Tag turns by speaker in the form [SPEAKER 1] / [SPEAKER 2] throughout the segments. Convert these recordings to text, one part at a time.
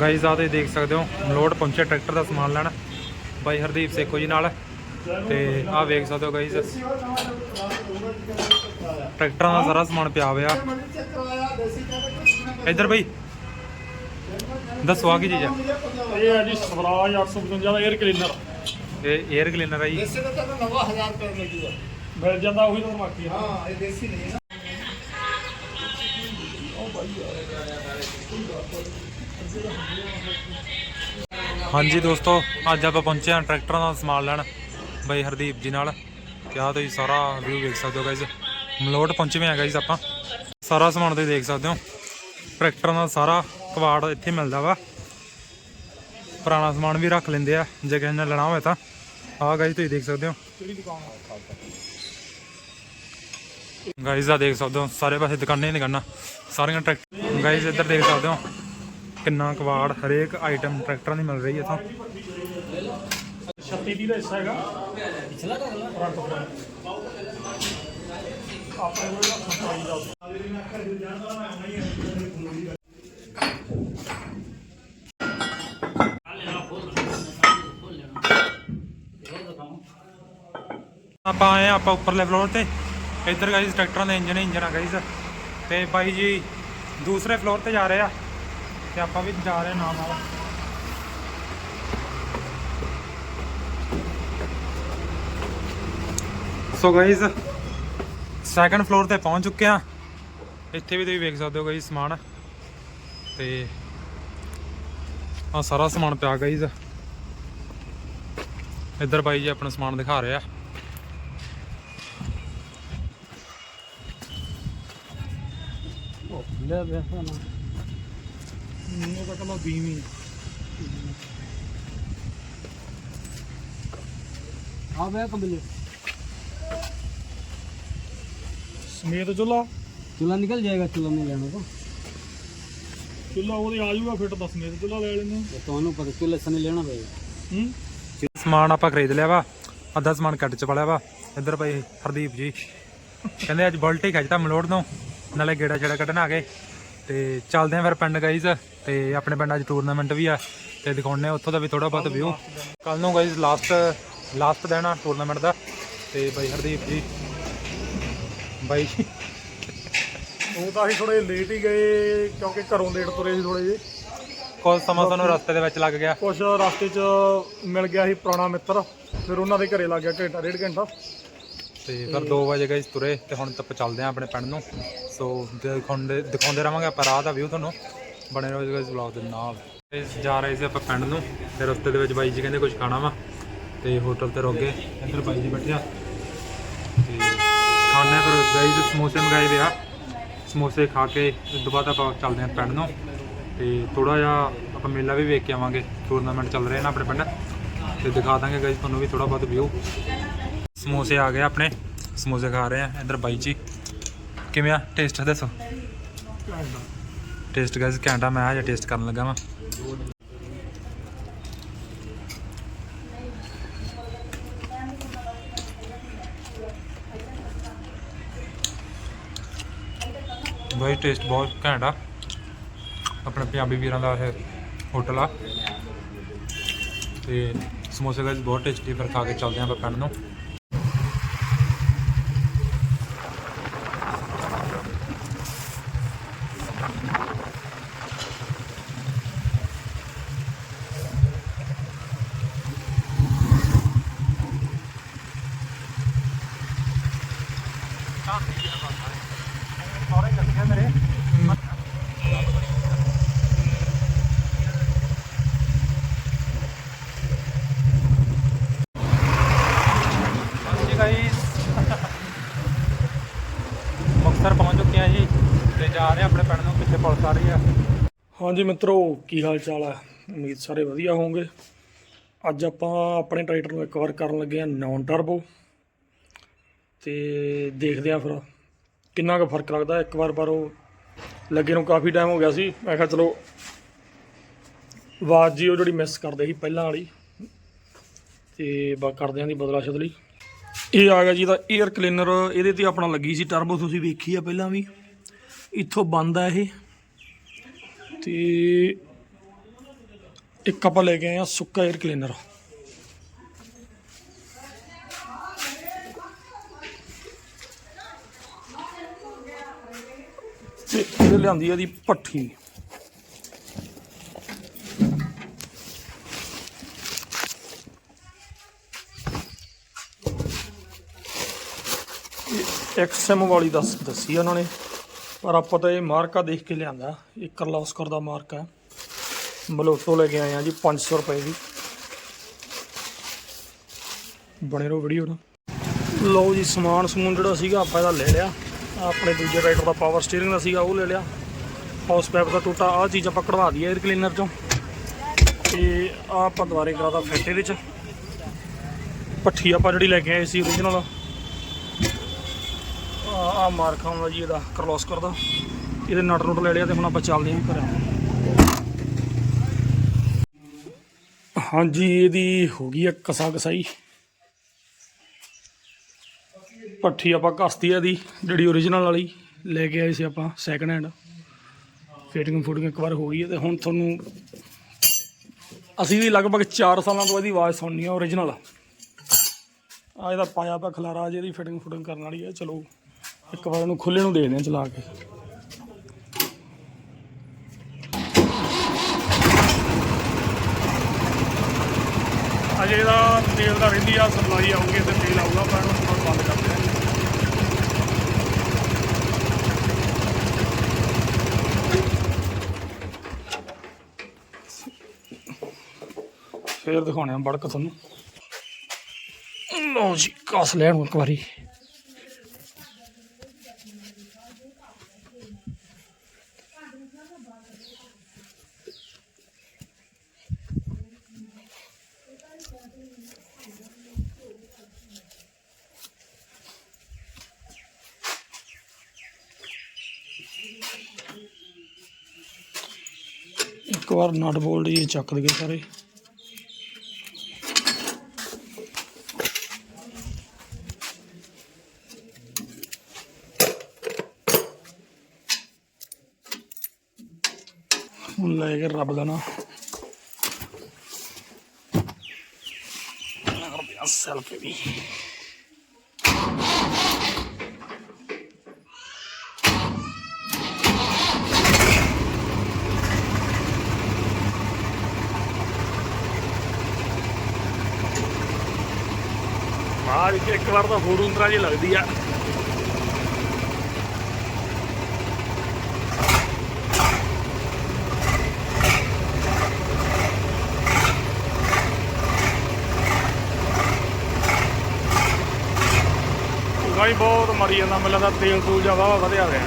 [SPEAKER 1] Guys ਆ ਤੁਸੀਂ ਦੇਖ ਸਕਦੇ ਹੋ ਮਲੋਟ ਪਹੁੰਚੇ ਟਰੈਕਟਰ ਦਾ ਸਮਾਨ ਲੈਣ ਬਾਈ ਹਰਦੀਪ ਸੇਖੋ ਜੀ ਨਾਲ। ਤੇ ਆਹ ਵੇਖ ਸਕਦੇ ਹੋ ਗਾਈਜ਼ ਟਰੈਕਟਰਾਂ ਦਾ ਸਾਰਾ ਸਮਾਨ ਪਿਆ ਹੋਇਆ। ਇੱਧਰ ਬਈ ਦੱਸੋ ਆ ਕੀ ਚੀਜ਼ ਆ?
[SPEAKER 2] ਇਹ ਹੈ ਜੀ ਸਵਰਾਜ 855 ਦਾ 에ਅਰ ਕਲੀਨਰ
[SPEAKER 1] ਇਹ 에ਅਰ ਕਲੀਨਰ ਆ ਜੀ।
[SPEAKER 3] ਦੇਸੀ ਦਾ ਤਾਂ ਨਵਾਂ 1000 ਰੁਪਏ ਲੱਗੂਗਾ
[SPEAKER 2] ਮਿਲ ਜਾਂਦਾ ਉਹੀ ਤਾਂ ਬਾਕੀ ਹੈ
[SPEAKER 3] ਹਾਂ ਇਹ ਦੇਸੀ ਨਹੀਂ
[SPEAKER 1] ਹਾਂਜੀ ਦੋਸਤੋ, ਅੱਜ ਆਪਾਂ ਪਹੁੰਚੇ ਹਾਂ ਟਰੈਕਟਰਾਂ ਦਾ ਸਮਾਨ ਲੈਣ। ਬਾਈ ਹਰਦੀਪ ਜੀ ਨਾਲ। ਤੇ ਆਹ ਤੁਸੀਂ ਸਾਰਾ ਵਿਊ ਵੇਖ ਸਕਦੇ ਹੋ ਗਾਇਜ਼ ਮਲੋਟ ਪਹੁੰਚੇ ਹੋਏ ਆ ਗਾਇਜ਼ ਆਪਾਂ। ਸਾਰਾ ਸਮਾਨ ਤੁਸੀਂ ਦੇਖ ਸਕਦੇ ਹੋ। ਟਰੈਕਟਰਾਂ ਦਾ ਸਾਰਾ ਕਵਾੜ ਇੱਥੇ ਮਿਲਦਾ ਵਾ। ਪੁਰਾਣਾ ਸਮਾਨ ਵੀ ਰੱਖ ਲੈਂਦੇ ਆ, ਜੇ ਕਿਸੇ ਨੇ ਲੈਣਾ ਹੋਵੇ ਤਾਂ। ਆਹ ਗਾਇਜ਼ ਤੁਸੀਂ ਦੇਖ ਸਕਦੇ ਹੋ।
[SPEAKER 2] ਕਿਹੜੀ
[SPEAKER 1] ਗਾਇਜ਼ ਆ ਦੇਖ ਸਕਦੇ ਹੋ, ਸਾਰੇ ਪਾਸੇ ਦੁਕਾਨਾਂ ਹੀ ਦੁਕਾਨਾਂ। ਸਾਰੀਆਂ ਟਰੈਕਟਰ ਗਾਇਜ਼ ਇੱਧਰ ਦੇਖ ਸਕਦੇ ਹੋ। ਕਿੰਨਾ ਕਵਾੜ ਹਰੇਕ ਆਈਟਮ ਟਰੈਕਟਰਾਂ ਦੀ ਮਿਲ ਰਹੀ ਹੈ ਇੱਥੋਂ।
[SPEAKER 2] 36 ਦੀ ਦਾ ਹਿੱਸਾ ਹੈਗਾ। ਪਿਛਲਾ ਦਾ ਅਗਲਾ। ਆਪਣੇ ਕੋਲ ਨਾ ਸਫ਼ਾਈ ਦਾ
[SPEAKER 1] ਆਪਾਂ ਆਏ ਹਾਂ ਆਪਾਂ ਉੱਪਰਲੇ ਫਲੋਰ ਤੇ। ਇੱਧਰ ਗਾਈਜ਼ ਟਰੈਕਟਰਾਂ ਦੇ ਇੰਜਨ ਇੰਜਨ ਆ ਗਾਈਜ਼ ਤੇ ਬਾਈ ਜੀ ਦੂਸਰੇ ਫਲੋਰ ਤੇ ਜਾ ਰਹੇ ਆ। ਤੇ ਆਪਾਂ ਵੀ ਜਾ ਰਹੇ ਨਾਲ ਨਾਲ। ਸੋ ਗਾਈਜ਼ ਸੈਕੰਡ ਫਲੋਰ ਤੇ ਪਹੁੰਚ ਚੁੱਕੇ ਆ ਇੱਥੇ ਵੀ ਤੁਸੀਂ ਵੇਖ ਸਕਦੇ ਹੋ ਗਾਈਜ਼ ਸਮਾਨ। ਤੇ ਆ ਸਾਰਾ ਸਮਾਨ ਪਿਆ ਗਾਈਜ਼ ਇੱਧਰ ਬਾਈ ਜੀ ਆਪਣਾ ਸਮਾਨ ਦਿਖਾ ਰਹੇ।
[SPEAKER 2] ਲੈ ਵੇਖੋ ਨਾ ਸਮੇਤ ਚੁੱਲਾ?
[SPEAKER 4] ਚੁੱਲਾ ਨਿਕਲ ਜਾਏਗਾ ਚੁੱਲਾ ਨਹੀਂ ਲੈਣਾ ਤਾਂ।
[SPEAKER 2] ਚੁੱਲਾ ਉਹਦੇ ਆ ਜਾਊਗਾ ਫਿੱਟ ਦੱਸ ਸਮੇਤ ਚੁੱਲਾ ਲੈ ਲੈਣਾ
[SPEAKER 4] ਤੁਹਾਨੂੰ ਪਤਾ ਚੁੱਲੇ ਸਨੇ ਲੈਣਾ ਪਏਗਾ।
[SPEAKER 2] ਹੂੰ?
[SPEAKER 1] ਸਮਾਨ ਆਪਾਂ ਖਰੀਦ ਲਿਆ ਵਾ ਅੱਧਾ ਸਮਾਨ ਕੱਟ ਚ ਪਲਿਆ ਵਾ। ਇੱਧਰ ਭਾਈ ਹਰਦੀਪ ਜੀ। ਕਹਿੰਦੇ ਅੱਜ ਬਲਟੀ ਖਿੱਚਦਾ ਮਲੋੜ ਤੋਂ ਨਾਲੇ ਗੇੜਾ ਛੇੜਾ ਕੱਢਣ ਆ ਗਏ। ਤੇ ਚੱਲਦੇ ਆਂ ਫਿਰ ਪਿੰਡ ਗਾਈਜ਼ ਤੇ ਆਪਣੇ ਪਿੰਡ ਅੱਜ ਟੂਰਨਾਮੈਂਟ ਵੀ ਆ ਤੇ ਦਿਖਾਉਣੇ ਆ ਉੱਥੋਂ ਦਾ ਵੀ ਥੋੜਾ ਬਹੁਤ ਵਿਊ ਕੱਲ ਨੂੰ ਗਾਈਜ਼ ਲਾਸਟ ਲਾਸਟ ਦਿਨ ਆ ਟੂਰਨਾਮੈਂਟ ਦਾ ਤੇ ਬਾਈ ਹਰਦੀਪ ਜੀ। ਬਾਈ ਜੀ।
[SPEAKER 2] ਉਹ ਤਾਂ ਅਸੀਂ ਥੋੜੇ ਲੇਟ ਹੀ ਗਏ ਕਿਉਂਕਿ ਘਰੋਂ ਲੇਟ ਤੁਰੇ ਸੀ ਥੋੜੇ ਜਿਹੇ।
[SPEAKER 1] ਕੁਝ ਸਮਾਂ ਸਾਨੂੰ ਰਸਤੇ ਦੇ ਵਿੱਚ ਲੱਗ ਗਿਆ।
[SPEAKER 2] ਕੁਛ ਰਸਤੇ 'ਚ ਮਿਲ ਗਿਆ ਸੀ ਪੁਰਾਣਾ ਮਿੱਤਰ ਫਿਰ ਉਹਨਾਂ ਦੇ ਘਰੇ ਲੱਗ ਗਿਆ ਘੰਟਾ ਡੇਢ ਘੰਟਾ।
[SPEAKER 1] ਤੇ ਫਿਰ 2 ਵਜੇ ਗਏ ਤੁਰੇ ਤੇ ਹੁਣ ਤੱਕ ਚੱਲਦੇ ਆ ਆਪਣੇ ਪਿੰਡ ਨੂੰ। ਸੋ ਦਿਖਾਉਂਦੇ ਦਿਖਾਉਂਦੇ ਰਵਾਂਗੇ ਆਪਾਂ ਰਾਹ ਦਾ ਵਿਊ ਤੁਹਾਨੂੰ। ਬਣੇ ਰਹੋ ਇਸ ਵਲੌਗ ਦੇ ਨਾਲ। ਜਾ ਰਹੇ ਸੀ ਆਪਾਂ ਪਿੰਡ ਨੂੰ ਤੇ ਰਸਤੇ ਦੇ ਵਿੱਚ ਬਾਈ ਜੀ ਕਹਿੰਦੇ ਕੁਝ ਖਾਣਾ ਵਾ ਤੇ ਹੋਟਲ ਤੇ ਰੁਕ ਗਏ ਇੱਧਰ ਬਾਈ ਜੀ ਬੈਠੇ ਆ। ਤੇ ਖਾਣੇ ਫਿਰ ਦੇ ਸਮੋਸੇ ਮੰਗਾਏ ਆ। ਸਮੋਸੇ ਖਾ ਕੇ ਉਸ ਤੋਂ ਬਾਅਦ ਆਪਾਂ ਚੱਲਦੇ ਆ ਪਿੰਡ ਨੂੰ। ਤੇ ਥੋੜਾ ਜਿਹਾ ਆਪਾਂ ਮੇਲਾ ਵੀ ਵੇਖ ਕੇ ਆਵਾਂਗੇ। ਟੂਰਨਾਮੈਂਟ ਚੱਲ ਰਹੇ ਨਾ ਆਪਣੇ ਪਿੰਡ। ਤੇ ਦਿਖਾ ਦਾਂਗੇ ਗਾਈਜ਼ ਤੁਹਾਨੂੰ ਵੀ ਥੋੜਾ ਬਹੁਤ ਵਿਊ ਸਮੋਸੇ ਆ ਗਏ ਆਪਣੇ। ਸਮੋਸੇ ਖਾ ਰਹੇ ਆ ਇੱਧਰ ਬਾਈ ਜੀ। ਕਿਵੇਂ ਆ? ਟੇਸਟ ਦੱਸੋ। ਟੇਸਟ ਗਾਇਸ ਘੈਂਟਾ ਮੈਂ ਆ ਟੇਸਟ ਕਰਨ ਲੱਗਾ ਵਾਂ। ਬਾਈ ਟੇਸਟ ਬਹੁਤ ਘੈਂਟ ਆਪਣੇ ਪੰਜਾਬੀ ਵੀਰਾਂ ਦਾ ਇਹ ਹੋਟਲ ਆ। ਤੇ ਸਮੋਸੇ ਗਾਇਸ ਬਹੁਤ ਟੇਸਟੀ ਫਿਰ ਖਾ ਕੇ ਚੱਲਦੇ ਆਂ ਆਪਾਂ ਪਿੰਡ ਨੂੰ ਹਾਂਜੀ ਗਾਈਸ ਮੁਕਤਸਰ ਪਹੁੰਚ ਚੁੱਕੇ ਆ ਜੀ ਤੇ ਜਾ ਰਹੇ ਆ ਆਪਣੇ ਪਿੰਡ ਨੂੰ ਪਿੱਛੇ ਪੁਲਿਸ ਆ ਰਹੀ ਆ
[SPEAKER 2] ਹਾਂਜੀ ਮਿੱਤਰੋ, ਕੀ ਹਾਲ ਚਾਲ ਹੈ ਉਮੀਦ ਸਾਰੇ ਵਧੀਆ ਹੋਵੋਗੇ। ਅੱਜ ਆਪਾਂ ਆਪਣੇ ਟਰੈਕਟਰ ਨੂੰ ਇੱਕ ਵਾਰ ਕਰਨ ਲੱਗੇ ਆ ਨੌਨ ਟਰਬੋ ਤੇ ਦੇਖਦੇ ਆ ਫਿਰ ਕਿੰਨਾ ਕੁ ਫ਼ਰਕ ਲੱਗਦਾ। ਇੱਕ ਵਾਰ ਪਰ ਉਹ ਲੱਗੇ ਨੂੰ ਕਾਫੀ ਟਾਈਮ ਹੋ ਗਿਆ ਸੀ। ਮੈਂ ਕਿਹਾ ਚਲੋ, ਆਵਾਜ਼ ਜੀ ਉਹ ਜਿਹੜੀ ਮਿਸ ਕਰਦੇ ਸੀ ਪਹਿਲਾਂ ਵਾਲੀ। ਤੇ ਬਾ ਕਰਦੇ ਆਂ ਦੀ ਬਦਲਾ ਸ਼ਦਲੀ। ਇਹ ਆ ਗਿਆ ਜੀ ਦਾ 에ਅਰ ਕਲੀਨਰ ਇਹਦੇ ਤੇ ਆਪਣਾ ਲੱਗੀ ਸੀ ਟਰਬੋ ਤੁਸੀਂ ਵੇਖੀ ਆ ਪਹਿਲਾਂ ਵੀ। ਇੱਥੋਂ ਬੰਦ ਆ ਇਹ। ਤੇ ਇੱਕ ਆਪਾਂ ਲੈ ਕੇ ਆਏ ਆ ਸੁੱਕਾ 에ਅਰ ਕਲੀਨਰ ਤੇ ਇਹ ਲਿਆਂਦੀ ਆ ਦੀ ਪੱਠੀ ਐਕਸਐਮ ਵਾਲੀ ਦੱਸ ਦੱਸੀ ਉਹਨਾਂ ਨੇ। ਪਰ ਆਪਾਂ ਤਾਂ ਇਹ ਮਾਰਕਾ ਦੇਖ ਕੇ ਲਿਆਂਦਾ। ਇਹ ਕਰਲੋਸਕਰ ਦਾ ਮਾਰਕਾ ਹੈ। ਮਲੋਟੋ ਲੈ ਕੇ ਆਏ ਆ ਜੀ 500 ਰੁਪਏ ਦੀ। ਬਣੇ ਰਹੋ ਵੀਡੀਓ ਨਾਲ। ਲਓ ਜੀ, ਸਮਾਨ ਸਮੂਨ ਜਿਹੜਾ ਸੀਗਾ ਆਪਾਂ ਇਹਦਾ ਲੈ ਲਿਆ। ਆਪਣੇ ਦੂਜੇ ਰਾਈਡਰ ਦਾ ਪਾਵਰ ਸਟੀਅਰਿੰਗ ਦਾ ਸੀਗਾ, ਉਹ ਲੈ ਲਿਆ। ਹਾਊਸ ਪਾਈਪ ਦਾ ਟੋਟਾ, ਆਹ ਚੀਜ਼ ਆਪਾਂ ਕਢਵਾ ਦਈਏ 에ਅਰ ਕਲੀਨਰ ਚੋਂ। ਤੇ ਆਹ ਆਪਾਂ ਦੁਬਾਰੇ ਕਰਾਦਾ ਫਿੱਟ ਇਹਦੇ ਚ ਪੱਠੀ ਆਪਾਂ ਜਿਹੜੀ ਲੈ ਕੇ ਆਏ ਸੀ origignal ਆ ਆ ਮਾਰਕਾ ਜੀ ਇਹਦਾ ਕਰਲੋਸਕਰ ਦਾ। ਇਹਦੇ ਨਟ ਨੁੱਟ ਲੈ ਲਿਆ ਤੇ ਹੁਣ ਆਪਾਂ ਚੱਲਦੇ ਹਾਂ ਘਰਾਂ। ਹਾਂਜੀ, ਇਹਦੀ ਹੋ ਗਈ ਆ ਕਸਾ ਕਸਾਈ ਪੱਠੀ ਆਪਾਂ ਘਸਤੀ ਆ ਦੀ ਜਿਹੜੀ origignal ਵਾਲੀ। ਲੈ ਕੇ ਆਏ ਸੀ ਆਪਾਂ ਸੈਕੰਡ ਹੈਂਡ ਫਿਟਿੰਗ ਫੁਟਿੰਗ ਇੱਕ ਵਾਰ ਹੋ ਗਈ ਹੈ ਤੇ ਹੁਣ ਤੁਹਾਨੂੰ ਅਸੀਂ ਵੀ ਲਗਭਗ 4 ਸਾਲਾਂ ਤੋਂ ਇਹਦੀ ਆਵਾਜ਼ ਸੁਣਨੀ ਆ origignal ਆ ਇਹਦਾ ਪਾਇਆ ਪਿਆ ਖਲਾਰਾ, ਜਿਹਦੀ ਫਿਟਿੰਗ ਫੁਟਿੰਗ ਕਰਨ ਵਾਲੀ ਹੈ ਚਲੋ। ਇੱਕ ਵਾਰ ਇਹਨੂੰ ਖੁੱਲੇ ਨੂੰ ਦੇਖਦੇ ਹਾਂ ਚਲਾ ਕੇ। ਅਜੇ ਦਾ ਤੇਲ ਦਾ ਰਹਿੰਦੀ ਆ ਸਪਲਾਈ ਆਊਗੀ ਤੇ ਤੇਲ ਆਊਗਾ ਪਰ ਉਹਨੂੰ ਬੰਦ ਕਰਦੇ ਆ ਫੇਰ ਦਿਖਾਉਣੇ ਆ ਬੜਕ ਤੁਹਾਨੂੰ। ਲਓ ਜੀ ਕਸ ਲੈਣ ਇੱਕ ਵਾਰੀ। ਵਾਰ ਨਟ ਬੋਲਟ ਜੀ ਚੱਕ ਦਈਏ ਸਾਰੇ। ਹੁਣ ਲੈ ਕੇ ਰੱਬ ਦਾ ਨਾ। ਸੈਲਫੀ ਵੀ। ਇੱਕ ਵਾਰ ਤਾਂ ਹੋਰ ਉਂਦਰਾ ਜੀ ਲੱਗਦੀ ਆ। ਗਾਈ ਬਹੁਤ ਮਰੀ ਜਾਂਦਾ, ਮੈਨੂੰ ਲੱਗਦਾ ਤੇਲ ਤੂਲ ਜਾ ਵਾਵਾ ਵਧਿਆ ਹੋਇਆ।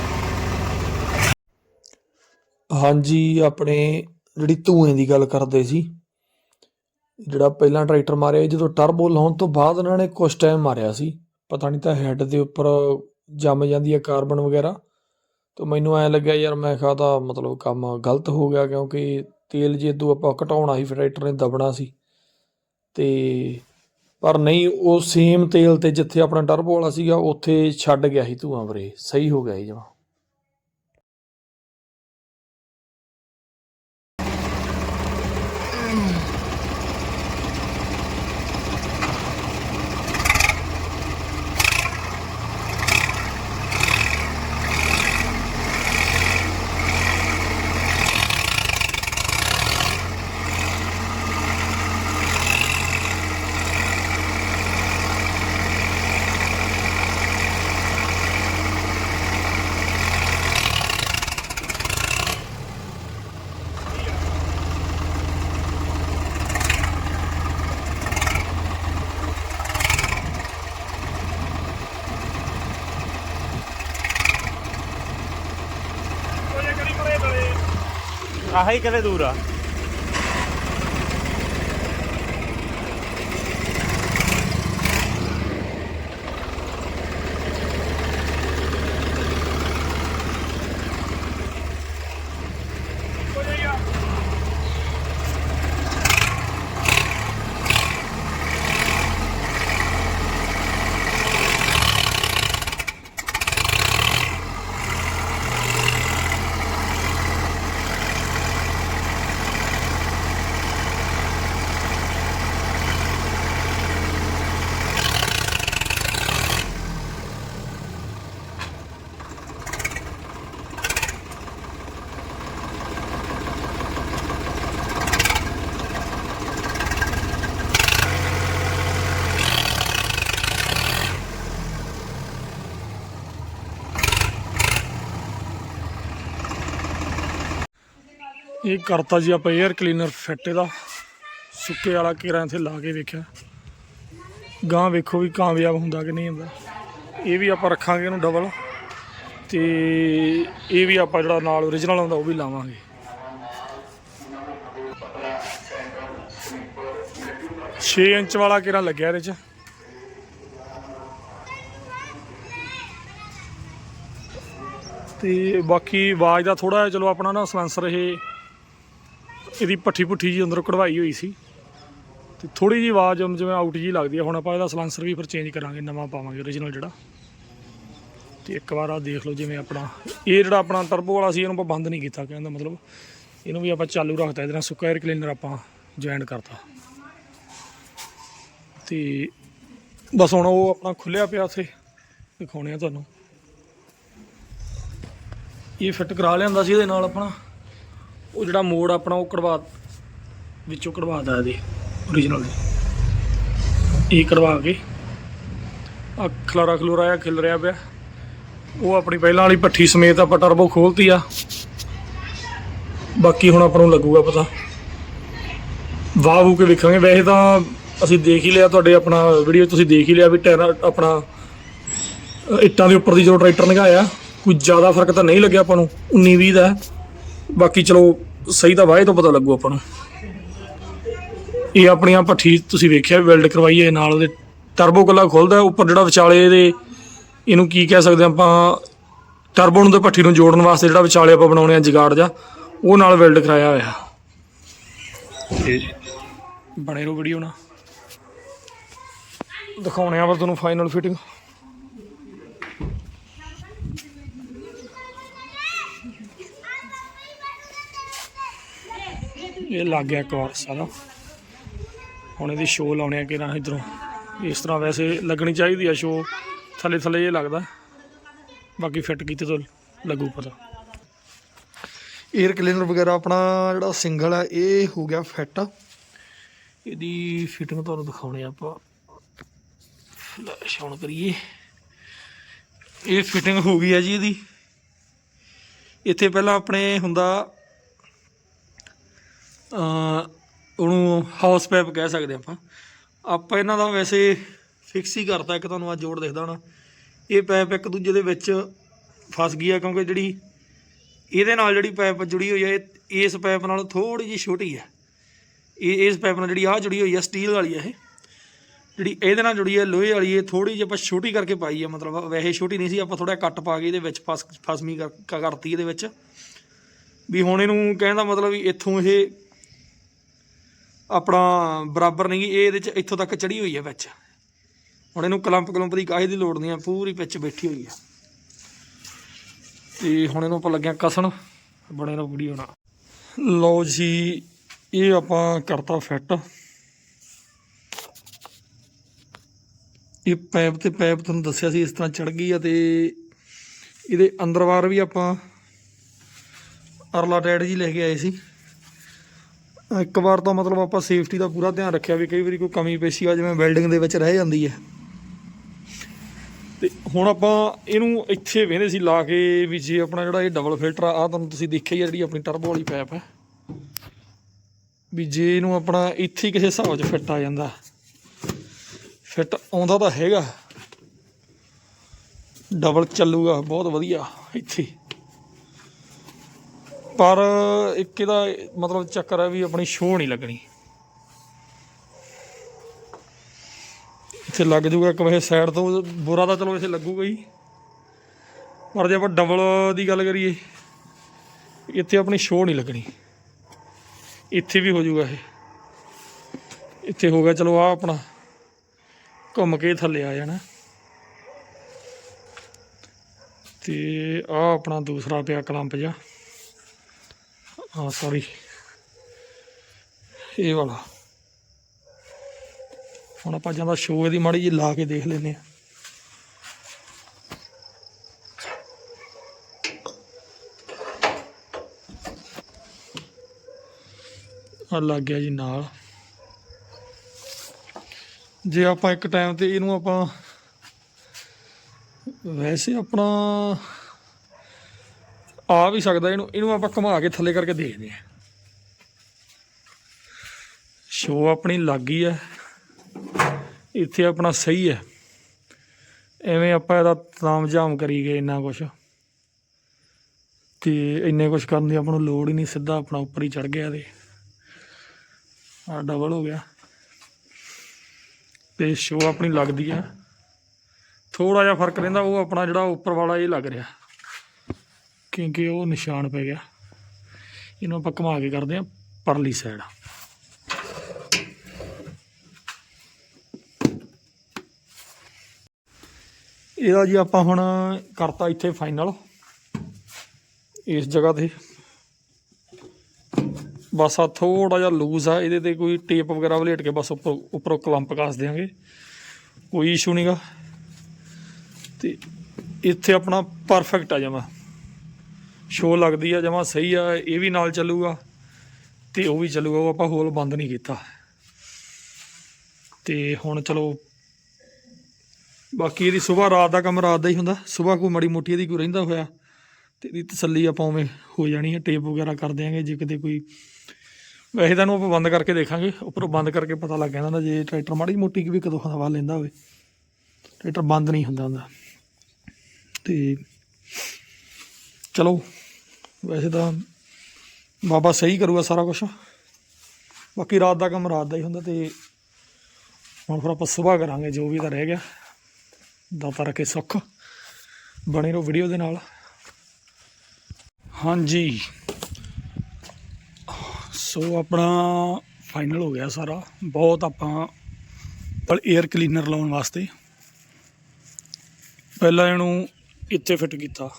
[SPEAKER 5] ਹਾਂਜੀ, ਆਪਣੇ ਜਿਹੜੀ ਧੂਏ ਦੀ ਗੱਲ ਕਰਦੇ ਸੀ ਜਿਹੜਾ ਪਹਿਲਾਂ ਟਰੈਕਟਰ ਮਾਰਿਆ ਜਦੋਂ ਟਰਬੋ ਲਾਉਣ ਤੋਂ ਬਾਅਦ ਉਹਨਾਂ ਨੇ ਕੁਝ ਟਾਈਮ ਮਾਰਿਆ ਸੀ। ਪਤਾ ਨਹੀਂ ਤਾਂ ਹੈੱਡ ਦੇ ਉੱਪਰ ਜੰਮ ਜਾਂਦੀ ਹੈ ਕਾਰਬਨ ਵਗੈਰਾ। ਤਾਂ ਮੈਨੂੰ ਐ ਲੱਗਿਆ ਯਾਰ, ਮੈਂ ਕਿਹਾ ਤਾਂ ਮਤਲਬ ਕੰਮ ਗਲਤ ਹੋ ਗਿਆ ਕਿਉਂਕਿ ਤੇਲ ਜੇ ਤੋਂ ਆਪਾਂ ਘਟਾਉਣਾ ਸੀ, ਫਿਰ ਟਰੈਕਟਰ ਨੇ ਦਬਣਾ ਸੀ। ਤੇ ਪਰ ਨਹੀਂ, ਉਹ ਸੇਮ ਤੇਲ ਤੇ ਜਿੱਥੇ ਆਪਣਾ ਟਰਬੋ ਵਾਲਾ ਸੀਗਾ, ਉੱਥੇ ਛੱਡ ਗਿਆ ਸੀ ਧੂਆਂ ਵਰੇ। ਸਹੀ ਹੋ ਗਿਆ ਸੀ ਜਮਾ।
[SPEAKER 6] ਆਹੀ ਕਿਤੇ ਦੂਰ ਆ
[SPEAKER 2] ਇਹ ਕਰਤਾ ਜੀ ਆਪਾਂ 에ਅਰ ਕਲੀਨਰ ਫਿੱਟ ਇਹਦਾ। ਸੁੱਕੇ ਵਾਲਾ ਕੀਰਾਂ ਇੱਥੇ ਲਾ ਕੇ ਵੇਖਿਆ। ਗਾਂ ਵੇਖੋ ਵੀ ਕਾਮਯਾਬ ਹੁੰਦਾ ਕਿ ਨਹੀਂ ਹੁੰਦਾ। ਇਹ ਵੀ ਆਪਾਂ ਰੱਖਾਂਗੇ ਇਹਨੂੰ ਡਬਲ ਤੇ ਇਹ ਵੀ ਆਪਾਂ ਜਿਹੜਾ ਨਾਲ origignal ਆਉਂਦਾ ਉਹ ਵੀ ਲਾਵਾਂਗੇ। ਛੇ ਇੰਚ ਵਾਲਾ ਕੀਰਾ ਲੱਗਿਆ ਇਹਦੇ ਚ। ਤੇ ਬਾਕੀ ਆਵਾਜ਼ ਦਾ ਥੋੜਾ ਜਿਹਾ, ਚਲੋ ਆਪਣਾ ਨਾ ਸਲੈਂਸਰ ਇਹ ਇਹਦੀ ਪੱਠੀ ਪੁੱਠੀ ਜੀ ਅੰਦਰੋਂ ਕਢਵਾਈ ਹੋਈ ਸੀ। ਤੇ ਥੋੜੀ ਜੀ ਆਵਾਜ਼ ਜਿਵੇਂ ਆਊਟ ਜੀ ਲੱਗਦੀ ਹੈ ਹੁਣ ਆਪਾਂ ਇਹਦਾ ਸਲਾਂਸਰ ਵੀ ਫਿਰ ਚੇਂਜ ਕਰਾਂਗੇ, ਨਵਾਂ ਪਾਵਾਂਗੇ origignal ਜਿਹੜਾ। ਤੇ ਇੱਕ ਵਾਰ ਆ ਦੇਖ ਲਓ ਜਿਵੇਂ ਆਪਣਾ, ਇਹ ਜਿਹੜਾ ਆਪਣਾ ਟਰਬੋ ਵਾਲਾ ਸੀ, ਇਹਨੂੰ ਆਪਾਂ ਬੰਦ ਨਹੀਂ ਕੀਤਾ ਕਹਿੰਦਾ ਮਤਲਬ ਇਹਨੂੰ ਵੀ ਆਪਾਂ ਚਾਲੂ ਰੱਖਤਾ, ਇਹਦੇ ਨਾਲ ਸੁੱਕਾ 에ਅਰ ਕਲੀਨਰ ਆਪਾਂ ਜੁਆਇਨ ਕਰਤਾ। ਤੇ ਬਸ ਹੁਣ ਉਹ ਆਪਣਾ ਖੁੱਲਿਆ ਪਿਆ ਉੱਥੇ, ਦਿਖਾਉਣੇ ਆ ਤੁਹਾਨੂੰ। ਇਹ ਫਿੱਟ ਕਰਾ ਲਿਆਂਦਾ ਸੀ ਇਹਦੇ ਨਾਲ ਆਪਣਾ। ਉਹ ਜਿਹੜਾ ਮੋੜ ਆਪਣਾ ਉਹ ਕਢਵਾ ਵਿੱਚੋਂ ਕਢਵਾਦਾ ਇਹਦੇ origignal ਦੇ। ਇਹ ਕਢਵਾ ਕੇ ਆ ਖਲਾਰਾ ਖਲੂਰਾ ਆ ਖਿਲ ਰਿਹਾ ਪਿਆ। ਉਹ ਆਪਣੀ ਪਹਿਲਾਂ ਵਾਲੀ ਪੱਠੀ ਸਮੇਤ ਆਪਾਂ ਟਰਬੋ ਖੋਲਤੀ ਆ। ਬਾਕੀ ਹੁਣ ਆਪਾਂ ਨੂੰ ਲੱਗੂਗਾ ਪਤਾ। ਵਾਹ ਵੂ ਕੇ ਵੇਖਾਂਗੇ। ਵੈਸੇ ਤਾਂ ਅਸੀਂ ਦੇਖ ਹੀ ਲਿਆ ਤੁਹਾਡੇ ਆਪਣਾ ਵੀਡੀਓ ਤੁਸੀਂ ਦੇਖ ਹੀ ਲਿਆ ਵੀ ਟਾਇਰ ਆਪਣਾ ਇੱਟਾਂ ਦੇ ਉੱਪਰ ਦੀ ਜਦੋਂ ਟਰੈਕਟਰ ਲੰਘਾਇਆ, ਕੋਈ ਜ਼ਿਆਦਾ ਫ਼ਰਕ ਤਾਂ ਨਹੀਂ ਲੱਗਿਆ ਆਪਾਂ ਨੂੰ। 19 20 ਦਾ ਬਾਕੀ ਚਲੋ ਸਹੀ ਤਾਂ ਵਾਏ ਤੋਂ ਪਤਾ ਲੱਗੂ ਆਪਾਂ ਨੂੰ। ਇਹ ਆਪਣੀਆਂ ਭੱਠੀ ਤੁਸੀਂ ਵੇਖਿਆ ਵੈਲਡ ਕਰਵਾਈ ਹੈ ਨਾਲ ਉਹਦੇ ਟਰਬੋ ਕੱਲਾ ਖੁੱਲਦਾ ਉੱਪਰ ਜਿਹੜਾ ਵਿਚਾਲੇ ਇਹਦੇ ਇਹਨੂੰ ਕੀ ਕਹਿ ਸਕਦੇ ਆਪਾਂ ਟਰਬੋ ਨੂੰ ਤੇ ਭੱਠੀ ਨੂੰ ਜੋੜਨ ਵਾਸਤੇ ਜਿਹੜਾ ਵਿਚਾਲੇ ਆਪਾਂ ਬਣਾਉਣੇ ਆ ਜਗਾੜ ਜਾ ਉਹ ਨਾਲ ਵੈਲਡ ਕਰਾਇਆ ਹੋਇਆ। ਤੇ ਬਣੇ ਰਹੋ ਵੀਡੀਓ ਨਾਲ। ਦਿਖਾਉਣੇ ਆ ਬਸ ਤੁਹਾਨੂੰ ਫਾਈਨਲ ਫਿਟਿੰਗ ਇਹ ਲੱਗ ਗਿਆ ਇੱਕ ਵਾਰ ਸਾਰਾ। ਹੁਣ ਇਹਦੀ ਸ਼ੋ ਲਾਉਣੇ ਆ ਕਿ ਨਾ ਇਧਰੋਂ। ਇਸ ਤਰ੍ਹਾਂ ਵੈਸੇ ਲੱਗਣੀ ਚਾਹੀਦੀ ਆ ਸ਼ੋ ਥੱਲੇ ਥੱਲੇ ਇਹ ਲੱਗਦਾ। ਬਾਕੀ ਫਿੱਟ ਕੀਤੇ ਤੋਂ ਲੱਗੂ ਪਤਾ।
[SPEAKER 5] 에ਅਰ ਕਲੀਨਰ ਵਗੈਰਾ ਆਪਣਾ ਜਿਹੜਾ ਸਿੰਗਲ ਹੈ ਇਹ ਹੋ ਗਿਆ ਫਿੱਟ ਇਹਦੀ ਫਿਟਿੰਗ ਤੁਹਾਨੂੰ ਦਿਖਾਉਣੇ ਆਪਾਂ। ਫਲੈਸ਼ ਆਨ ਕਰੀਏ। ਇਹ ਫਿਟਿੰਗ ਹੋ ਗਈ ਹੈ ਜੀ ਇਹਦੀ। ਇੱਥੇ ਪਹਿਲਾਂ ਆਪਣੇ ਹੁੰਦਾ ਉਹਨੂੰ ਹਾਊਸ ਪੈਪ ਕਹਿ ਸਕਦੇ ਆਪਾਂ। ਆਪਾਂ ਇਹਨਾਂ ਦਾ ਵੈਸੇ ਫਿਕਸ ਹੀ ਕਰਤਾ, ਇੱਕ ਤੁਹਾਨੂੰ ਆ ਜੋੜ ਦਿਖਦਾ ਹੋਣਾ। ਇਹ ਪੈਪ ਇੱਕ ਦੂਜੇ ਦੇ ਵਿੱਚ ਫਸ ਗਈ ਆ, ਕਿਉਂਕਿ ਜਿਹੜੀ ਇਹਦੇ ਨਾਲ ਜਿਹੜੀ ਪੈਪ ਜੁੜੀ ਹੋਈ ਹੈ ਇਹ, ਇਸ ਪੈਪ ਨਾਲ ਥੋੜੀ ਜਿਹੀ ਛੋਟੀ ਹੈ ਇਹ, ਇਸ ਪੈਪ ਨਾਲ ਜਿਹੜੀ ਆ ਜੁੜੀ ਹੋਈ ਹੈ ਸਟੀਲ ਵਾਲੀ ਹੈ ਇਹ। ਜਿਹੜੀ ਇਹਦੇ ਨਾਲ ਜੁੜੀ ਹੈ ਲੋਹੇ ਵਾਲੀ, ਇਹ ਥੋੜੀ ਜਿਹੀ ਆਪਾਂ ਛੋਟੀ ਕਰਕੇ ਪਾਈ ਹੈ ਮਤਲਬ ਵੈਸੇ ਛੋਟੀ ਨਹੀਂ ਸੀ, ਆਪਾਂ ਥੋੜਾ ਕੱਟ ਪਾ ਕੇ ਇਹਦੇ ਵਿੱਚ ਫਸ, ਫਸਮੀ ਕਰ- ਕ- ਕਰਤੀ ਇਹਦੇ ਵਿੱਚ। ਵੀ ਹੁਣ ਇਹਨੂੰ ਕਹਿਣ ਦਾ ਮਤਲਬ ਵੀ ਇੱਥੋਂ ਇਹ ਆਪਣਾ ਬਰਾਬਰ ਨਹੀਂ ਗੀ ਇਹ ਇਹਦੇ ਚ ਇੱਥੋਂ ਤੱਕ ਚੜੀ ਹੋਈ ਹੈ ਵਿੱਚ। ਹੁਣ ਇਹਨੂੰ ਕਲੰਪ ਕਲੰਪ ਦੀ ਕਾਹੇ ਦੀ ਲੋੜ ਨਹੀਂ ਆ, ਪੂਰੀ ਵਿੱਚ ਬੈਠੀ ਹੋਈ ਆ। ਤੇ ਹੁਣ ਇਹਨੂੰ ਆਪਾਂ ਲੱਗਿਆ ਕਸਣ, ਬਣੇ ਰਹੋ ਵੀਡੀਓ ਨਾਲ।
[SPEAKER 2] ਲਓ ਜੀ, ਇਹ ਆਪਾਂ ਕਰਤਾ ਫਿੱਟ।
[SPEAKER 5] ਇਹ ਪਾਈਪ ਤੇ ਪਾਈਪ ਤੁਹਾਨੂੰ ਦੱਸਿਆ ਸੀ, ਇਸ ਤਰ੍ਹਾਂ ਚੜ ਗਈ ਆ ਤੇ ਇਹਦੇ ਅੰਦਰ ਬਾਹਰ ਵੀ ਆਪਾਂ ਅਰਲਾ ਟੈਡ ਜੀ ਲੈ ਕੇ ਆਏ ਸੀ। ਇੱਕ ਵਾਰ ਤਾਂ ਮਤਲਬ ਆਪਾਂ ਸੇਫਟੀ ਦਾ ਪੂਰਾ ਧਿਆਨ ਰੱਖਿਆ ਵੀ ਕਈ ਵਾਰੀ ਕੋਈ ਕਮੀ ਪੇਸ਼ੀ ਆ, ਜਿਵੇਂ ਵੈਲਡਿੰਗ ਦੇ ਵਿੱਚ ਰਹਿ ਜਾਂਦੀ ਹੈ।
[SPEAKER 2] ਤੇ ਹੁਣ ਆਪਾਂ ਇਹਨੂੰ ਇੱਥੇ ਵੇਂਦੇ ਸੀ, ਲਾ ਕੇ ਵੀ ਜੇ ਆਪਣਾ ਜਿਹੜਾ ਇਹ ਡਬਲ ਫਿਲਟਰ ਆ, ਆਹ ਤੁਹਾਨੂੰ ਤੁਸੀਂ ਦੇਖਿਆ ਹੀ ਜਿਹੜੀ ਆਪਣੀ ਟਰਬੋ ਵਾਲੀ ਪਾਈਪ ਹੈ। ਵੀ ਜੇ ਇਹਨੂੰ ਆਪਣਾ ਇੱਥੇ ਕਿਸੇ ਹਿਸਾਬ 'ਚ ਫਿੱਟ ਆ ਜਾਂਦਾ। ਫਿੱਟ ਆਉਂਦਾ ਤਾਂ ਹੈਗਾ। ਡਬਲ ਚੱਲੂਗਾ, ਬਹੁਤ ਵਧੀਆ, ਇੱਥੇ। ਪਰ ਇੱਕ ਇਹਦਾ ਮਤਲਬ ਚੱਕਰ ਹੈ ਵੀ ਆਪਣੀ ਸ਼ੋਅ ਨਹੀਂ ਲੱਗਣੀ। ਇੱਥੇ ਲੱਗ ਜੂਗਾ ਇੱਕ ਵੈਸੇ ਸਾਈਡ ਤੋਂ, ਬੁਰਾ ਤਾਂ ਚਲੋ ਇੱਥੇ ਲੱਗੂਗਾ ਹੀ। ਪਰ ਜੇ ਆਪਾਂ ਡਬਲ ਦੀ ਗੱਲ ਕਰੀਏ, ਇੱਥੇ ਆਪਣੀ ਸ਼ੋਅ ਨਹੀਂ ਲੱਗਣੀ। ਇੱਥੇ ਵੀ ਹੋ ਜੂਗਾ ਇਹ। ਇੱਥੇ ਹੋ ਗਿਆ ਚਲੋ ਆ ਆਪਣਾ ਘੁੰਮ ਕੇ ਥੱਲੇ ਆ ਜਾਣਾ। ਤੇ ਆ ਆਪਣਾ ਦੂਸਰਾ ਪਿਆ ਕਲੰਪ ਜਿਹਾ। Ah, ਹਾਂ ਸੌਰੀ ਇਹ ਵਾਲਾ। ਹੁਣ ਆਪਾਂ ਜਾਂਦਾ ਸ਼ੋਅ ਇਹਦੀ ਮਾੜੀ ਜਿਹੀ ਲਾ ਕੇ ਦੇਖ ਲੈਨੇ ਆ ਆ ਲੱਗ ਗਿਆ ਜੀ ਨਾਲ। ਜੇ ਆਪਾਂ ਇੱਕ ਟਾਈਮ ਤੇ ਇਹਨੂੰ ਆਪਾਂ ਵੈਸੇ ਆਪਣਾ ਆ ਵੀ ਸਕਦਾ ਇਹਨੂੰ ਇਹਨੂੰ ਆਪਾਂ ਘੁਮਾ ਕੇ ਥੱਲੇ ਕਰਕੇ ਦੇਖਦੇ ਆ ਸ਼ੋ ਆਪਣੀ ਲੱਗ ਗਈ ਹੈ। ਇੱਥੇ ਆਪਣਾ ਸਹੀ ਹੈ। ਐਵੇਂ ਆਪਾਂ ਇਹਦਾ ਤਾਮਝਾਮ ਕਰੀ ਗਏ ਇੰਨਾ ਕੁਛ। ਤੇ ਇੰਨੇ ਕੁਛ ਕਰਨ ਦੀ ਆਪਾਂ ਨੂੰ ਲੋੜ ਹੀ ਨਹੀਂ, ਸਿੱਧਾ ਆਪਣਾ ਉੱਪਰ ਹੀ ਚੜ ਗਿਆ ਇਹਦੇ। ਆ ਡਬਲ ਹੋ ਗਿਆ। ਤੇ ਸ਼ੋ ਆਪਣੀ ਲੱਗਦੀ ਹੈ। ਥੋੜਾ ਜਿਹਾ ਫ਼ਰਕ ਰਹਿੰਦਾ, ਉਹ ਆਪਣਾ ਜਿਹੜਾ ਉੱਪਰ ਵਾਲਾ ਇਹ ਲੱਗ ਰਿਹਾ। ਕਿਉਂਕਿ ਉਹ ਨਿਸ਼ਾਨ ਪੈ ਗਿਆ। ਇਹਨੂੰ ਆਪਾਂ ਘੁਮਾ ਕੇ ਕਰਦੇ ਹਾਂ ਪਰਲੀ ਸਾਈਡ ਇਹਦਾ ਜੀ ਆਪਾਂ ਹੁਣ ਕਰਤਾ ਇੱਥੇ ਫਾਈਨਲ ਇਸ ਜਗ੍ਹਾ ਤੇ। ਬਸ ਆ ਥੋੜਾ ਜਿਹਾ ਲੂਜ਼ ਆ, ਇਹਦੇ ਤੇ ਕੋਈ ਟੇਪ ਵਗੈਰਾ ਵਲੇਟ ਕੇ ਬਸ ਉੱਪਰ ਉੱਪਰੋਂ ਕਲੰਪ ਕੱਸ ਦਿਆਂਗੇ। ਕੋਈ ਇਸ਼ੂ ਨਹੀਂਗਾ ਤੇ ਇੱਥੇ ਆਪਣਾ ਪਰਫੈਕਟ ਆ ਜਮਾ। ਸ਼ੋ ਲੱਗਦੀ ਆ, ਜਮਾ ਸਹੀ ਆ, ਇਹ ਵੀ ਨਾਲ ਚੱਲੂਗਾ ਤੇ ਉਹ ਵੀ ਚੱਲੂਗਾ, ਉਹ ਆਪਾਂ ਹੋਲ ਬੰਦ ਨਹੀਂ ਕੀਤਾ। ਤੇ ਹੁਣ ਚਲੋ, ਬਾਕੀ ਇਹਦੀ ਸਵੇਰ ਰਾਤ ਦਾ ਕੰਮ ਰਾਤ ਦਾ ਹੀ ਹੁੰਦਾ ਸਵੇਰ ਕੋਈ ਮੜੀ ਮੋਟੀ ਇਹਦੀ ਕੋਈ ਰਹਿੰਦਾ ਹੋਇਆ, ਤੇ ਇਹਦੀ ਤਸੱਲੀ ਆਪਾਂ ਉਵੇਂ ਹੋ ਜਾਣੀ ਹੈ ਟੇਪ ਵਗੈਰਾ ਕਰ ਦਿਆਂਗੇ, ਜੇ ਕਿਤੇ ਕੋਈ, ਵੈਸੇ ਤਾਂ ਨੂੰ ਆਪਾਂ ਬੰਦ ਕਰਕੇ ਦੇਖਾਂਗੇ, ਉੱਪਰੋਂ ਬੰਦ ਕਰਕੇ ਪਤਾ ਲੱਗ ਜਾਂਦਾ ਹੁੰਦਾ ਜੇ ਟਰੈਕਟਰ ਮਾੜੀ ਮੋਟੀ ਵੀ ਕਦੋਂ ਹਵਾ ਲੈਂਦਾ ਹੋਵੇ, ਟਰੈਕਟਰ ਬੰਦ ਨਹੀਂ ਹੁੰਦਾ ਹੁੰਦਾ ਤੇ ਚਲੋ ਵੈਸੇ ਤਾਂ ਬਾਬਾ ਸਹੀ ਕਰੂਗਾ ਸਾਰਾ ਕੁਝ ਬਾਕੀ ਰਾਤ ਦਾ ਕੰਮ ਰਾਤ ਦਾ ਹੀ ਹੁੰਦਾ ਤੇ ਹੁਣ ਫਿਰ ਆਪਾਂ ਸਵੇਰ ਕਰਾਂਗੇ ਜੋ ਵੀ ਤਾਂ ਰਹਿ ਗਿਆ। ਦਾਤਾ ਰੱਖੇ ਸੁੱਖ। ਬਣੇ ਰਹੋ ਵੀਡੀਓ ਦੇ ਨਾਲ। ਹਾਂਜੀ। ਸੋ ਆਪਣਾ ਫਾਈਨਲ ਹੋ ਗਿਆ ਸਾਰਾ। ਬਹੁਤ ਆਪਾਂ ਪਰ 에ਅਰ ਕਲੀਨਰ ਲਾਉਣ ਵਾਸਤੇ। ਪਹਿਲਾਂ ਇਹਨੂੰ ਇੱਥੇ ਫਿੱਟ ਕੀਤਾ।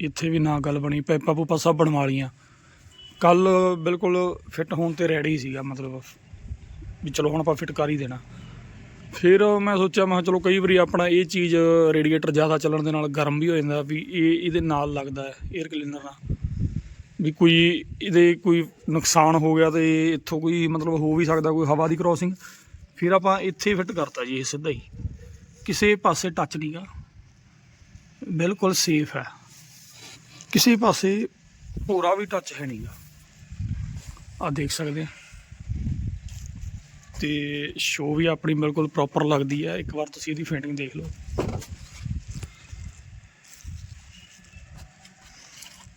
[SPEAKER 2] ਇੱਥੇ ਵੀ ਨਾ ਗੱਲ ਬਣੀ ਪਾਈਪਾਂ ਪੂਪਾਂ ਸਭ ਬਣਵਾ ਲੀਆਂ ਕੱਲ ਬਿਲਕੁਲ ਫਿੱਟ ਹੋਣ ਤੇ ਰੈਡੀ ਸੀਗਾ, ਮਤਲਬ ਵੀ ਚਲੋ ਹੁਣ ਆਪਾਂ ਫਿੱਟ ਕਰ ਹੀ ਦੇਣਾ। ਫਿਰ ਮੈਂ ਸੋਚਿਆ, ਮੈਂ ਕਿਹਾ ਚਲੋ ਕਈ ਵਾਰੀ ਆਪਣਾ ਇਹ ਚੀਜ਼ ਰੇਡੀਏਟਰ ਜ਼ਿਆਦਾ ਚੱਲਣ ਦੇ ਨਾਲ ਗਰਮ ਵੀ ਹੋ ਜਾਂਦਾ ਵੀ ਇਹ ਇਹਦੇ ਨਾਲ ਲੱਗਦਾ ਹੈ 에ਅਰ ਕਲੀਨਰ ਨਾਲ। ਵੀ ਕੋਈ ਇਹਦੇ ਕੋਈ ਨੁਕਸਾਨ ਹੋ ਗਿਆ ਤੇ ਇੱਥੋਂ ਕੋਈ ਮਤਲਬ ਹੋ ਵੀ ਸਕਦਾ ਕੋਈ ਹਵਾ ਦੀ ਕ੍ਰੋਸਿੰਗ ਫਿਰ ਆਪਾਂ ਇੱਥੇ ਫਿੱਟ ਕਰਤਾ ਜੀ, ਇਹ ਸਿੱਧਾ ਹੀ। ਕਿਸੇ ਪਾਸੇ ਟੱਚ ਨਹੀਂਗਾ ਬਿਲਕੁਲ ਸੇਫ ਹੈ। ਕਿਸੇ ਪਾਸੇ ਪੂਰਾ ਵੀ ਟੱਚ ਹੈ ਨਹੀਂਗਾ ਆ ਦੇਖ ਸਕਦੇ ਆ। ਤੇ ਸ਼ੋ ਵੀ ਆਪਣੀ ਬਿਲਕੁਲ ਪ੍ਰੋਪਰ ਲੱਗਦੀ ਹੈ ਇੱਕ ਵਾਰ ਤੁਸੀਂ ਇਹਦੀ ਫਿਟਿੰਗ ਦੇਖ ਲਓ।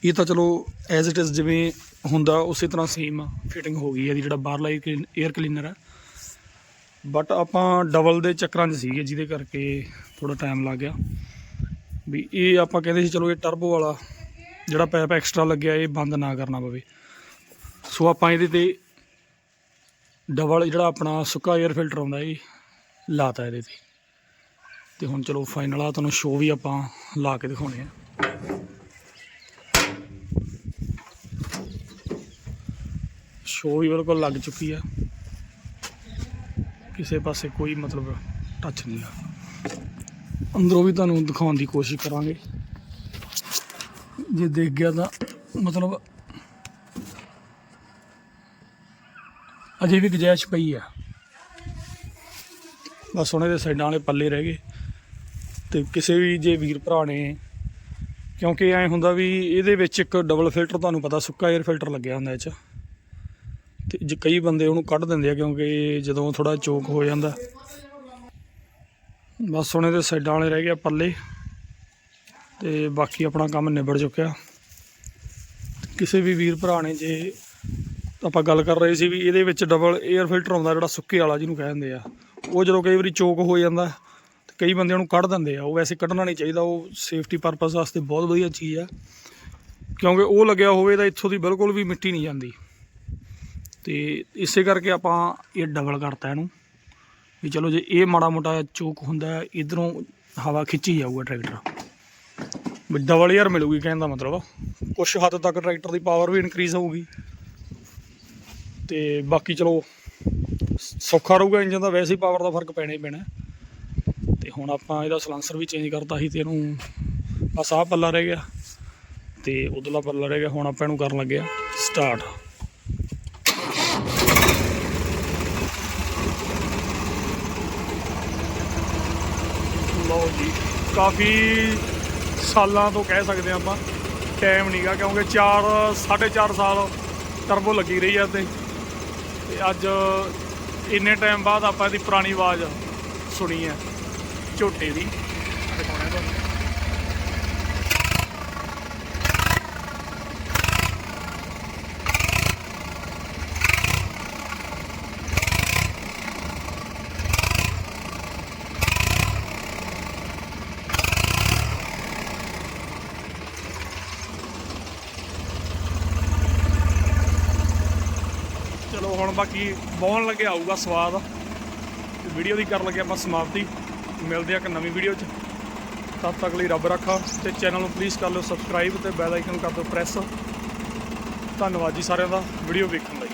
[SPEAKER 2] ਇਹ ਤਾਂ ਚਲੋ ਐਜ਼ ਇਟ ਇਜ਼ ਜਿਵੇਂ ਹੁੰਦਾ, ਉਸੇ ਤਰ੍ਹਾਂ ਸੇਮ ਫਿਟਿੰਗ ਹੋ ਗਈ ਹੈ ਇਹਦੀ, ਜਿਹੜਾ ਬਾਹਰਲਾ 에ਅਰ ਕਲੀਨਰ ਹੈ ਬਟ ਆਪਾਂ ਡਬਲ ਦੇ ਚੱਕਰਾਂ 'ਚ ਸੀਗੇ, ਜਿਹਦੇ ਕਰਕੇ ਥੋੜਾ ਟਾਈਮ ਲੱਗ ਗਿਆ। ਵੀ ਇਹ ਆਪਾਂ ਕਹਿੰਦੇ ਸੀ, ਚਲੋ ਇਹ ਟਰਬੋ ਵਾਲਾ ਜਿਹੜਾ ਪੈਪ ਐਕਸਟਰਾ ਲੱਗਿਆ, ਇਹ ਬੰਦ ਨਾ ਕਰਨਾ ਪਵੇ। ਸੋ ਆਪਾਂ ਇਹਦੇ ਤੇ ਡਬਲ ਜਿਹੜਾ ਆਪਣਾ ਸੁੱਕਾ 에ਅਰ ਫਿਲਟਰ ਆਉਂਦਾ ਇਹ ਲਾਤਾ ਇਹਦੇ ਤੇ। ਤੇ ਹੁਣ ਚਲੋ ਫਾਈਨਲ ਆ, ਤੁਹਾਨੂੰ ਸ਼ੋ ਵੀ ਆਪਾਂ ਲਾ ਕੇ ਦਿਖਾਉਣੇ ਆ। ਸ਼ੋ ਵੀ ਬਿਲਕੁਲ ਲੱਗ ਚੁੱਕੀ ਆ। ਕਿਸੇ ਪਾਸੇ ਕੋਈ ਮਤਲਬ ਟੱਚ ਨਹੀਂ ਆ। ਅੰਦਰੋਂ ਵੀ ਤੁਹਾਨੂੰ ਦਿਖਾਉਣ ਦੀ ਕੋਸ਼ਿਸ਼ ਕਰਾਂਗੇ। ਜੇ ਦੇਖ ਗਿਆ ਤਾਂ ਮਤਲਬ ਅਜੇ ਵੀ ਗੁੰਜਾਇਸ਼ ਪਈ ਆ। ਬਸ ਉਹਨਾਂ ਦੇ ਸਾਈਡਾਂ ਵਾਲੇ ਪੱਲੇ ਰਹਿ ਗਏ। ਤੇ ਕਿਸੇ ਵੀ ਜੇ ਵੀਰ ਭਰਾ ਨੇ, ਕਿਉਂਕਿ ਐ ਹੁੰਦਾ ਵੀ ਇਹਦੇ ਵਿੱਚ ਇੱਕ ਡਬਲ ਫਿਲਟਰ ਤੁਹਾਨੂੰ ਪਤਾ ਸੁੱਕਾ 에ਅਰ ਫਿਲਟਰ ਲੱਗਿਆ ਹੁੰਦਾ ਇਹ 'ਚ। ਤੇ ਜੇ ਕਈ ਬੰਦੇ ਉਹਨੂੰ ਕੱਢ ਦਿੰਦੇ ਆ ਕਿਉਂਕਿ ਜਦੋਂ ਥੋੜਾ ਚੋਕ ਹੋ ਜਾਂਦਾ। ਬਸ ਉਹਨੇ ਦੇ ਸਾਈਡਾਂ ਵਾਲੇ ਰਹਿ ਗਿਆ ਪੱਲੇ। ਤੇ ਬਾਕੀ ਆਪਣਾ ਕੰਮ ਨਿਬੜ ਚੁੱਕਿਆ। ਕਿਸੇ ਵੀ ਵੀਰ ਭਰਾ ਨੇ ਜੇ ਆਪਾਂ ਗੱਲ ਕਰ ਰਹੇ ਸੀ ਵੀ ਇਹਦੇ ਵਿੱਚ ਡਬਲ 에ਅਰ ਫਿਲਟਰ ਆਉਂਦਾ ਜਿਹੜਾ ਸੁੱਕੇ ਵਾਲਾ ਜਿਹਨੂੰ ਕਹਿੰਦੇ ਆ, ਉਹ ਜਦੋਂ ਕਈ ਵਾਰੀ ਚੋਕ ਹੋ ਜਾਂਦਾ, ਤੇ ਕਈ ਬੰਦਿਆਂ ਨੂੰ ਕੱਢ ਦਿੰਦੇ ਆ। ਉਹ ਵੈਸੇ ਕੱਢਣਾ ਨਹੀਂ ਚਾਹੀਦਾ, ਉਹ ਸੇਫਟੀ ਪਰਪਸ ਵਾਸਤੇ ਬਹੁਤ ਵਧੀਆ ਚੀਜ਼ ਆ। ਕਿਉਂਕਿ ਉਹ ਲੱਗਿਆ ਹੋਵੇ ਤਾਂ ਇੱਥੋਂ ਦੀ ਬਿਲਕੁਲ ਵੀ ਮਿੱਟੀ ਨਹੀਂ ਜਾਂਦੀ। ਤੇ ਇਸੇ ਕਰਕੇ ਆਪਾਂ ਇਹ ਡਬਲ ਕਰਤਾ ਇਹਨੂੰ। ਵੀ ਚਲੋ ਜੇ ਇਹ ਮਾੜਾ ਮੋਟਾ ਚੋਕ ਹੁੰਦਾ, ਇਧਰੋਂ ਹਵਾ ਖਿੱਚੀ ਜਾਊਗਾ ਟਰੈਕਟਰ ਡਬਲ ਯਾਰ ਮਿਲੂਗੀ ਕਹਿਣ ਦਾ ਮਤਲਬ। ਕੁਝ ਹੱਦ ਤੱਕ ਟਰੈਕਟਰ ਦੀ ਪਾਵਰ ਵੀ ਇਨਕਰੀਜ਼ ਹੋਊਗੀ। ਤੇ ਬਾਕੀ ਚਲੋ, ਸੌਖਾ ਰਹੂਗਾ ਇੰਜਨ ਦਾ, ਵੈਸੇ ਹੀ ਪਾਵਰ ਦਾ ਫ਼ਰਕ ਪੈਣਾ ਹੀ ਪੈਣਾ। ਤੇ ਹੁਣ ਆਪਾਂ ਇਹਦਾ ਸਲੈਂਸਰ ਵੀ ਚੇਂਜ ਕਰਤਾ ਸੀ ਤੇ ਇਹਨੂੰ ਬਸ ਆਹ ਪੱਲਾ ਰਹਿ ਗਿਆ। ਤੇ ਉਧਰਲਾ ਪੱਲਾ ਰਹਿ ਗਿਆ, ਹੁਣ ਆਪਾਂ ਇਹਨੂੰ ਕਰਨ ਲੱਗੇ ਆ ਸਟਾਰਟ ਲਓ ਜੀ, ਕਾਫੀ ਸਾਲਾਂ ਤੋਂ ਕਹਿ ਸਕਦੇ ਹਾਂ ਆਪਾਂ ਟਾਈਮ ਨਹੀਂਗਾ ਕਿਉਂਕਿ 4 4.5 ਸਾਲ ਟਰਬੋ ਲੱਗੀ ਰਹੀ ਆ ਤੇ ਤੇ ਅੱਜ ਇੰਨੇ ਟਾਈਮ ਬਾਅਦ ਆਪਾਂ ਇਹਦੀ ਪੁਰਾਣੀ ਆਵਾਜ਼ ਸੁਣੀ ਹੈ, ਝੋਟੇ ਦੀ। ਦਿਖਾਉਣਾ ਤੁਹਾਨੂੰ ਚਲੋ ਹੁਣ ਬਾਕੀ ਬਹੁਣ ਲੱਗੇ ਆਊਗਾ ਸਵਾਦ। ਵੀਡੀਓ ਦੀ ਕਰਨ ਲੱਗੇ ਆਪਾਂ ਸਮਾਪਤੀ। ਮਿਲਦੇ ਆ ਇੱਕ ਨਵੀਂ ਵੀਡੀਓ 'ਚ। ਤਦ ਤੱਕ ਲਈ ਰੱਬ ਰੱਖਾ। ਤੇ ਚੈਨਲ ਨੂੰ ਪਲੀਜ਼ ਕਰ ਲਓ ਸਬਸਕ੍ਰਾਈਬ ਤੇ ਬੈਲ ਆਈਕਨ ਕਰ ਦਿਓ ਪ੍ਰੈਸ ਧੰਨਵਾਦ ਜੀ ਸਾਰਿਆਂ ਦਾ। ਵੀਡੀਓ ਵੇਖਣ ਲਈ।